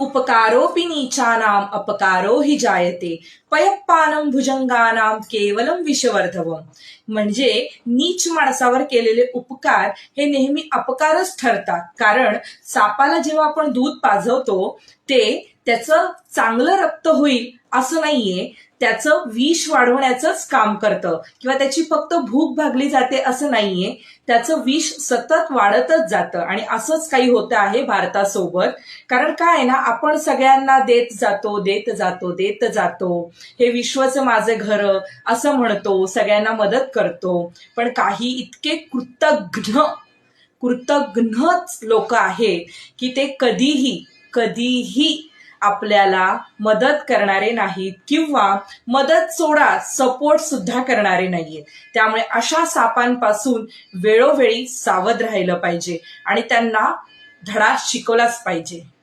उपकारोऽपि नीचानाम् अपकारो हि जायते। पयप्पानम भुजंगानाम केवलम विषवर्धवम। म्हणजे नीच माणसावर केलेले उपकार हे नेहमी अपकारच ठरतात. कारण सापाला जेव्हा आपण दूध पाजवतो ते त्याचं चांगलं रक्त होईल असं नाहीये. त्याचं विष वाढवण्याचंच काम करतं. किंवा त्याची फक्त भूक भागली जाते असं नाहीये. त्याचं विष सतत वाढतच जातं. आणि असंच काही होतं आहे भारतासोबत. कारण काय आहे ना आपण सगळ्यांना देत जातो देत जातो देत जातो. हे विश्वचं माझं घर असं म्हणतो सगळ्यांना मदत करतो. पण काही इतके कृतघ्न कृतघ्नच लोक आहेत की ते कधीही कधीही आपल्याला मदत करणारे नाहीत किंवा मदत सोडा सपोर्ट सुद्धा करणारे नाहीयेत. त्यामुळे अशा सापांपासून वेळोवेळी सावध राहिलं पाहिजे आणि त्यांना धडा शिकवलाच पाहिजे.